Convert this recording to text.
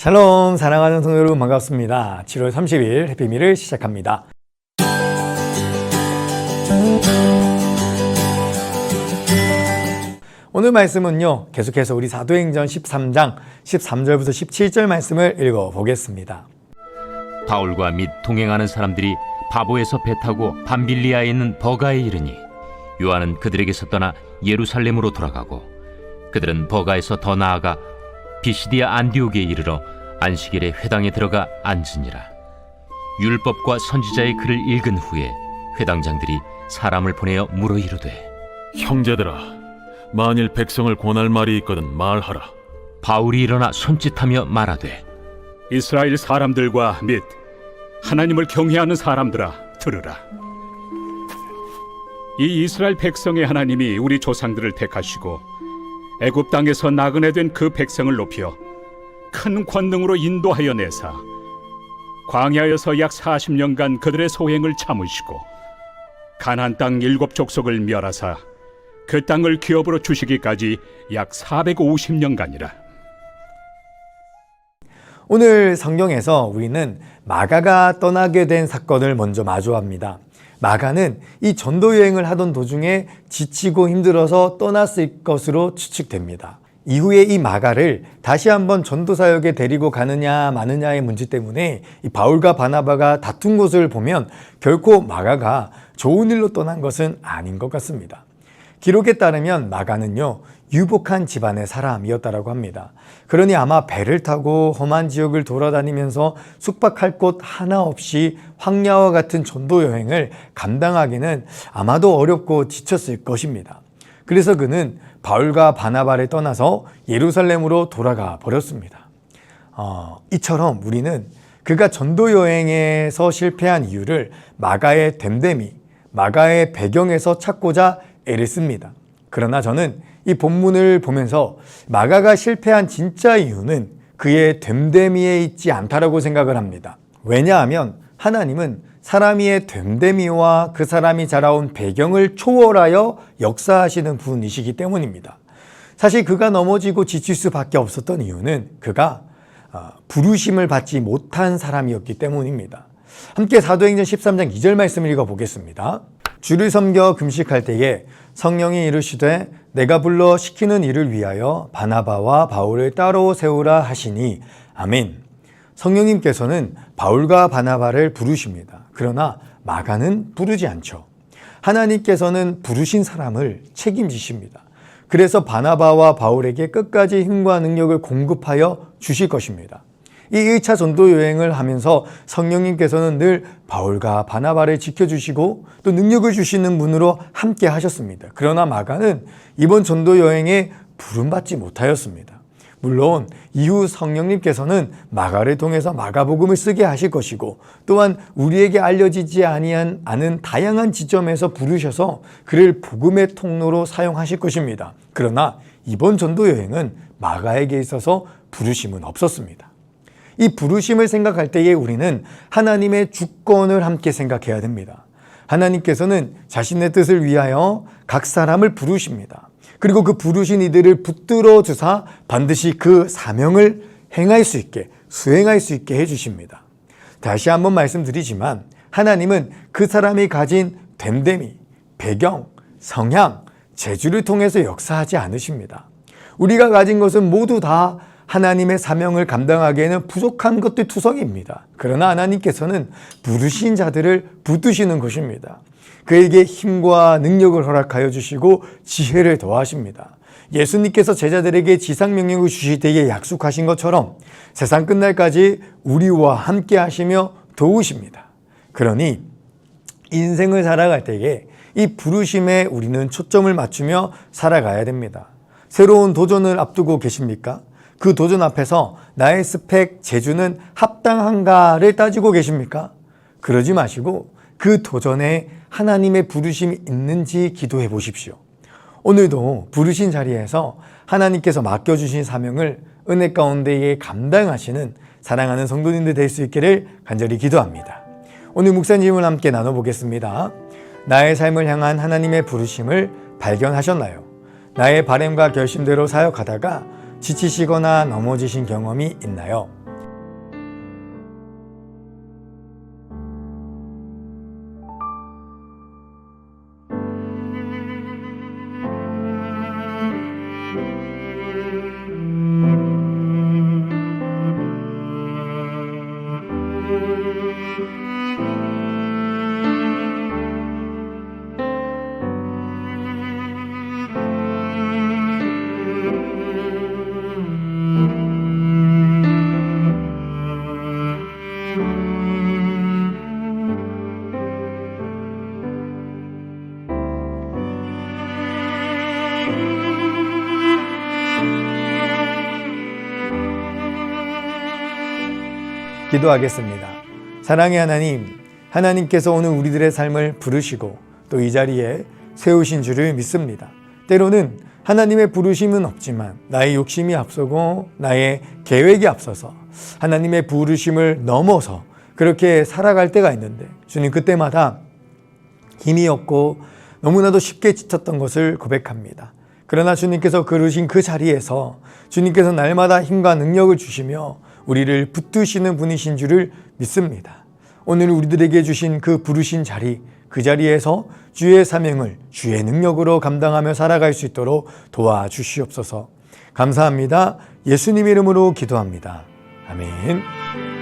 샬롬 사랑하는 성도 여러분 반갑습니다. 7월 30일 해피미를 시작합니다. 오늘 말씀은요. 계속해서 우리 사도행전 13장 13절부터 17절 말씀을 읽어 보겠습니다. 바울과 및 동행하는 사람들이 바보에서 배 타고 밤빌리아에 있는 버가에 이르니 요한은 그들에게서 떠나 예루살렘으로 돌아가고 그들은 버가에서 더 나아가 비시디아 안디옥에 이르러 안식일에 회당에 들어가 앉으니라 율법과 선지자의 글을 읽은 후에 회당장들이 사람을 보내어 물어 이르되 형제들아, 만일 백성을 권할 말이 있거든 말하라. 바울이 일어나 손짓하며 말하되 이스라엘 사람들과 및 하나님을 경외하는 사람들아 들으라. 이 이스라엘 백성의 하나님이 우리 조상들을 택하시고 애굽 땅에서 나그네 된 그 백성을 높여 큰 권능으로 인도하여 내사 광야에서 약 40년간 그들의 소행을 참으시고 가나안 땅 일곱 족속을 멸하사 그 땅을 기업으로 주시기까지 약 450년간이라. 오늘 성경에서 우리는 마가가 떠나게 된 사건을 먼저 마주합니다. 마가는 이 전도 여행을 하던 도중에 지치고 힘들어서 떠났을 것으로 추측됩니다. 이후에 이 마가를 다시 한번 전도 사역에 데리고 가느냐 마느냐의 문제 때문에 이 바울과 바나바가 다툰 것을 보면 결코 마가가 좋은 일로 떠난 것은 아닌 것 같습니다. 기록에 따르면 마가는요 유복한 집안의 사람이었다라고 합니다. 그러니 아마 배를 타고 험한 지역을 돌아다니면서 숙박할 곳 하나 없이 황야와 같은 전도 여행을 감당하기는 아마도 어렵고 지쳤을 것입니다. 그래서 그는 바울과 바나바를 떠나서 예루살렘으로 돌아가 버렸습니다. 어, 이처럼 우리는 그가 전도 여행에서 실패한 이유를 마가의 됨됨이, 마가의 배경에서 찾고자 애를 씁니다. 그러나 저는 이 본문을 보면서 마가가 실패한 진짜 이유는 그의 됨됨이에 있지 않다라고 생각을 합니다. 왜냐하면 하나님은 사람의 됨됨이와 그 사람이 자라온 배경을 초월하여 역사하시는 분이시기 때문입니다. 사실 그가 넘어지고 지칠 수밖에 없었던 이유는 그가 어, 부르심을 받지 못한 사람이었기 때문입니다. 함께 사도행전 13장 2절 말씀을 읽어보겠습니다. 주를 섬겨 금식할 때에 성령이 이르시되 내가 불러 시키는 일을 위하여 바나바와 바울을 따로 세우라 하시니 아멘. 성령님께서는 바울과 바나바를 부르십니다. 그러나 마가는 부르지 않죠. 하나님께서는 부르신 사람을 책임지십니다. 그래서 바나바와 바울에게 끝까지 힘과 능력을 공급하여 주실 것입니다. 이 1차 전도 여행을 하면서 성령님께서는 늘 바울과 바나바를 지켜주시고 또 능력을 주시는 분으로 함께 하셨습니다. 그러나 마가는 이번 전도 여행에 부름받지 못하였습니다. 물론 이후 성령님께서는 마가를 통해서 마가복음을 쓰게 하실 것이고 또한 우리에게 알려지지 아니한 않은 다양한 지점에서 부르셔서 그를 복음의 통로로 사용하실 것입니다. 그러나 이번 전도 여행은 마가에게 있어서 부르심은 없었습니다. 이 부르심을 생각할 때에 우리는 하나님의 주권을 함께 생각해야 됩니다. 하나님께서는 자신의 뜻을 위하여 각 사람을 부르십니다. 그리고 그 부르신 이들을 붙들어 주사 반드시 그 사명을 행할 수 있게 수행할 수 있게 해 주십니다. 다시 한번 말씀드리지만 하나님은 그 사람이 가진 됨됨이, 배경, 성향, 재주를 통해서 역사하지 않으십니다. 우리가 가진 것은 모두 다 하나님의 사명을 감당하기에는 부족한 것들 투성입니다. 그러나 하나님께서는 부르신 자들을 붙드시는 것입니다. 그에게 힘과 능력을 허락하여 주시고 지혜를 더하십니다. 예수님께서 제자들에게 지상명령을 때에 약속하신 것처럼 세상 끝날까지 우리와 함께 하시며 도우십니다. 그러니 인생을 살아갈 때에 이 부르심에 우리는 초점을 맞추며 살아가야 됩니다. 새로운 도전을 앞두고 계십니까? 그 도전 앞에서 나의 스펙, 재주는 합당한가를 따지고 계십니까? 그러지 마시고 그 도전에 하나님의 부르심이 있는지 기도해 보십시오. 오늘도 부르신 자리에서 하나님께서 맡겨주신 사명을 은혜 가운데에 감당하시는 사랑하는 성도님들 될 수 있기를 간절히 기도합니다. 오늘 묵사님을 함께 나눠보겠습니다. 나의 삶을 향한 하나님의 부르심을 발견하셨나요? 나의 바램과 결심대로 사역하다가 지치시거나 넘어지신 경험이 있나요? 기도하겠습니다. 사랑의 하나님, 하나님께서 오늘 우리들의 삶을 부르시고 또 이 자리에 세우신 줄을 믿습니다. 때로는 하나님의 부르심은 없지만 나의 욕심이 앞서고 나의 계획이 앞서서 하나님의 부르심을 넘어서 그렇게 살아갈 때가 있는데 주님 그때마다 힘이 없고 너무나도 쉽게 지쳤던 것을 고백합니다. 그러나 주님께서 그르신 그 자리에서 주님께서 날마다 힘과 능력을 주시며 우리를 붙드시는 분이신 줄을 믿습니다. 오늘 우리들에게 주신 그 부르신 자리, 그 자리에서 주의 사명을 주의 능력으로 감당하며 살아갈 수 있도록 도와주시옵소서. 감사합니다. 예수님 이름으로 기도합니다. 아멘.